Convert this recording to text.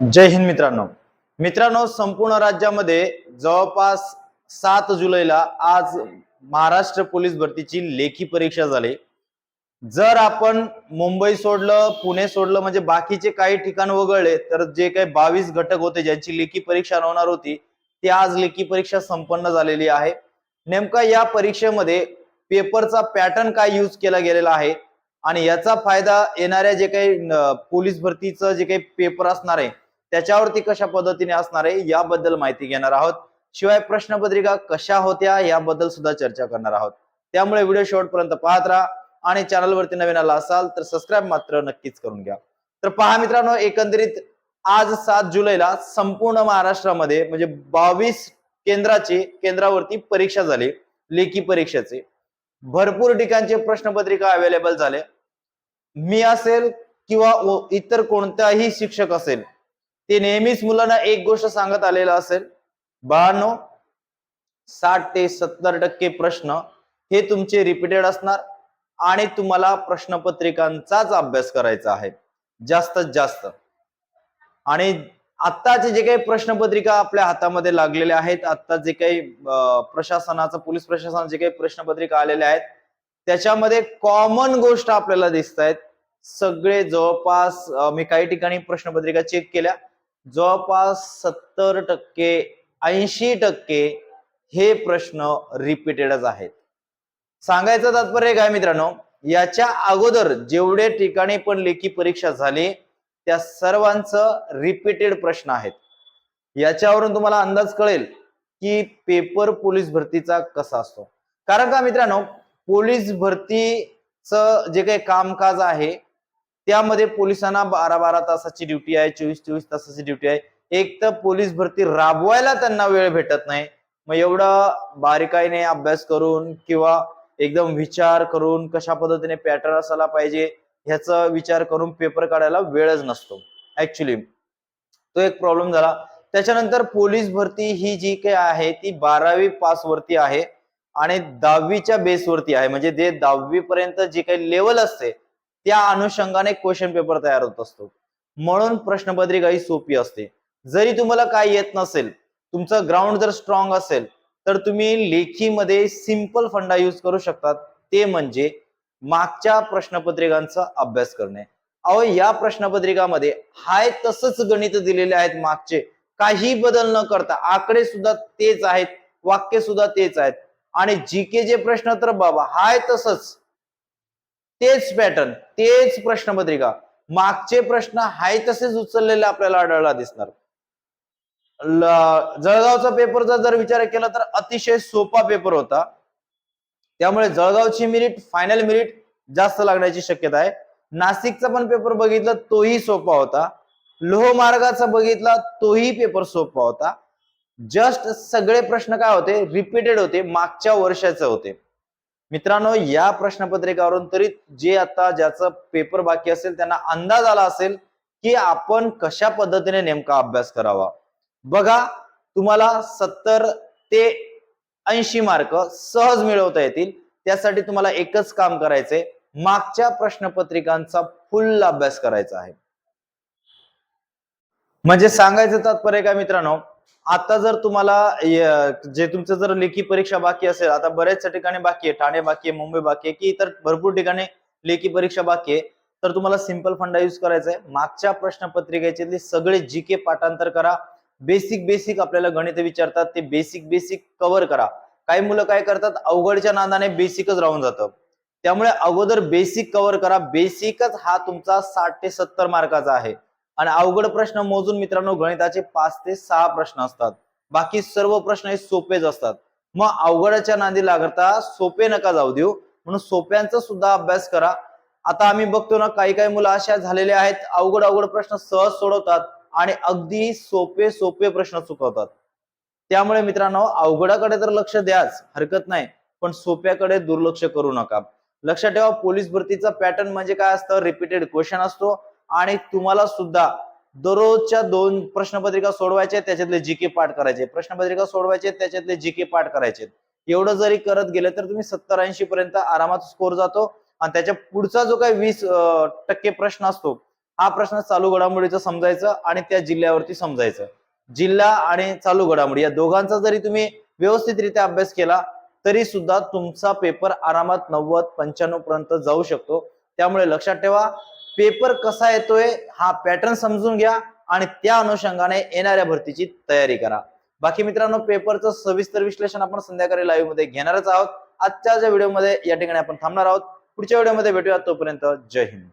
जय हिंद मित्रांनो. मित्रांनो संपूर्ण राज्यामध्ये जवळपास सात जुलैला आज महाराष्ट्र पोलीस भरतीची लेखी परीक्षा झाली. जर आपण मुंबई सोडलं पुणे सोडलं म्हणजे बाकीचे काही ठिकाण वगळले तर जे काही बावीस घटक होते ज्यांची लेखी परीक्षा होणार होती ती आज लेखी परीक्षा संपन्न झालेली आहे. नेमका या परीक्षेमध्ये पेपरचा पॅटर्न काय यूज केला गेलेला आहे आणि याचा फायदा येणाऱ्या जे काही पोलीस भरतीचं जे काही पेपर असणार आहे त्याच्यावरती कशा पद्धतीने असणार आहे याबद्दल माहिती घेणार आहोत. शिवाय प्रश्नपत्रिका कशा होत्या याबद्दल सुद्धा चर्चा करणार आहोत. त्यामुळे व्हिडिओ शेवटपर्यंत पाहत राहा आणि चॅनलवरती नवीन आला असाल तर सबस्क्राईब मात्र नक्कीच करून घ्या. तर पहा मित्रांनो एकंदरीत आज सात जुलैला संपूर्ण महाराष्ट्रामध्ये म्हणजे बावीस केंद्राची केंद्रावरती परीक्षा झाली लेखी परीक्षेचे. भरपूर ठिकाणचे प्रश्नपत्रिका अवेलेबल झाले. मी असेल किंवा इतर कोणताही शिक्षक असेल ते नेहमीच मुलांना एक गोष्ट सांगत आलेलं असेल. बाळांनो साठ ते सत्तर टक्के प्रश्न हे तुमचे रिपीटेड असणार आणि तुम्हाला प्रश्नपत्रिकांचाच अभ्यास करायचा आहे. जास्तीत जास्त. आणि आत्ताचे जे काही प्रश्नपत्रिका आपल्या हातामध्ये लागलेल्या आहेत आता जे काही प्रशासनाचं पोलीस प्रशासनाचं जे काही प्रश्नपत्रिका आलेल्या आहेत त्याच्यामध्ये कॉमन गोष्ट आपल्याला दिसत आहेत सगळे जवळपास मी काही ठिकाणी प्रश्नपत्रिका चेक केल्या. जवळपास सत्तर टक्के ऐंशी टक्के हे प्रश्न रिपीटेडच आहेत. सांगायचं तात्पर्य काय मित्रांनो? याच्या अगोदर जेवढे ठिकाणी पण लेखी परीक्षा झाली त्या सर्वांचं रिपीटेड प्रश्न आहेत. याच्यावरून तुम्हाला अंदाज कळेल की पेपर पोलीस भरतीचा कसा असतो. कारण का मित्रांनो? पोलीस भरतीचं जे काही कामकाज आहे त्यामध्ये पोलिसांना बारा बारा तासाची ड्युटी आहे चोवीस चोवीस तासाची ड्युटी आहे. एक तर पोलीस भरती राबवायला त्यांना वेळ भेटत नाही. मग एवढं बारीकाईने अभ्यास करून किंवा एकदम विचार करून कशा पद्धतीने पॅटर्न असायला पाहिजे ह्याचा विचार करून पेपर काढायला वेळच नसतो. ऍक्च्युली तो एक प्रॉब्लेम झाला. त्याच्यानंतर पोलीस भरती ही जी काही आहे ती बारावी पास वरती आहे आणि दहावीच्या बेसवरती आहे. म्हणजे जे दहावी पर्यंत जी काही लेवल असते त्या अनुषंगाने क्वेश्चन पेपर तयार होत असतो. म्हणून प्रश्नपत्रिका ही सोपी असते. जरी तुम्हाला काय येत नसेल तुमचं ग्राउंड जर स्ट्रॉंग असेल तर तुम्ही लेखीमध्ये सिंपल फंडा यूज करू शकतात. ते म्हणजे मागच्या प्रश्नपत्रिकांचा अभ्यास करणे. अहो या प्रश्नपत्रिकामध्ये हाय तसंच गणित दिलेले आहेत मागचे. काही बदल न करता आकडे सुद्धा तेच आहेत वाक्य सुद्धा तेच आहेत. आणि जी के जे प्रश्न तर बाबा हाय तसंच. तेच पॅटर्न तेच प्रश्नपत्रिका. मागचे प्रश्न हाय तसेच उचललेले आपल्याला आढळला दिसणार. जळगावचा पेपरचा जर विचार केला तर अतिशय सोपा पेपर होता. त्यामुळे जळगावची मिरिट फायनल मिरिट जास्त लागण्याची शक्यता आहे. नाशिकचा पण पेपर बघितला तोही सोपा होता. लोहमार्गाचा बघितला तोही पेपर सोपा होता. जस्ट सगळे प्रश्न काय होते? रिपीटेड होते मागच्या वर्षाचे होते. मित्रांनो या प्रश्नपत्रिकावरून तरी जे आता ज्याचं पेपर बाकी असेल त्यांना अंदाज आला असेल की आपण कशा पद्धतीने नेमका अभ्यास करावा. बघा तुम्हाला सत्तर ते ऐंशी मार्क सहज मिळवता येतील. त्यासाठी तुम्हाला एकच काम करायचंय. मागच्या प्रश्नपत्रिकांचा फुल अभ्यास करायचा आहे. म्हणजे सांगायचं तात्पर्य काय मित्रांनो? आता जर तुम्हाला जे तुमचं जर लेखी परीक्षा बाकी असेल आता बऱ्याचशा ठिकाणी बाकी आहे ठाणे बाकी आहे मुंबई बाकी आहे की इतर भरपूर ठिकाणी लेखी परीक्षा बाकी आहे तर तुम्हाला सिंपल फंडा युज करायचा आहे. मागच्या प्रश्नपत्रिकेचे सगळे जी के पाठांतर करा. बेसिक बेसिक आपल्याला गणित विचारतात ते बेसिक बेसिक कव्हर करा. काही मुलं काय करतात अवघडच्या नादाने बेसिकच राहून जातं. त्यामुळे अगोदर बेसिक कव्हर करा. बेसिकच हा तुमचा साठ ते सत्तर मार्काचा आहे. आणि अवघड प्रश्न मोजून मित्रांनो गणिताचे पाच ते सहा प्रश्न असतात. बाकी सर्व प्रश्न हे सोपेच असतात. मग अवघडाच्या नादी लागता सोपे नका जाऊ देऊ. म्हणून सोप्यांचा सुद्धा अभ्यास करा. आता आम्ही बघतो ना काही काही मुलं अशा झालेले आहेत अवघड अवघड प्रश्न सहज सोडवतात आणि अगदी सोपे सोपे प्रश्न चुकवतात. त्यामुळे मित्रांनो अवघडाकडे तर लक्ष द्याच हरकत नाही. पण सोप्याकडे दुर्लक्ष करू नका. लक्षात ठेवा पोलीस भरतीचा पॅटर्न म्हणजे काय असतं? रिपीटेड क्वेश्चन असतो. आणि तुम्हाला सुद्धा दररोजच्या दोन प्रश्नपत्रिका सोडवायचे त्याच्यातले जी के पाठ करायचे. प्रश्नपत्रिका सोडवायचे त्याच्यातले जी के पाठ करायचे. एवढं जरी करत गेले तर तुम्ही सत्तर ऐंशी पर्यंत आरामात स्कोर जातो. आणि त्याच्या पुढचा जो काही वीस टक्के प्रश्न असतो हा प्रश्न चालू घडामोडीचा समजायचं आणि त्या जिल्ह्यावरती समजायचं. जिल्हा आणि चालू घडामोडी या दोघांचा जरी तुम्ही व्यवस्थितरित्या अभ्यास केला तरी सुद्धा तुमचा पेपर आरामात नव्वद पंच्याण्णव पर्यंत जाऊ शकतो. त्यामुळे लक्षात ठेवा पेपर कसा येतोय हा पॅटर्न समजून घ्या आणि त्या अनुषंगाने येणाऱ्या भरतीची तयारी करा. बाकी मित्रांनो पेपरचं सविस्तर विश्लेषण आपण संध्याकाळी लाईव्हमध्ये घेणारच आहोत. आजच्या व्हिडिओमध्ये या ठिकाणी आपण थांबणार आहोत. पुढच्या व्हिडिओमध्ये भेटूया तोपर्यंत जय हिंद.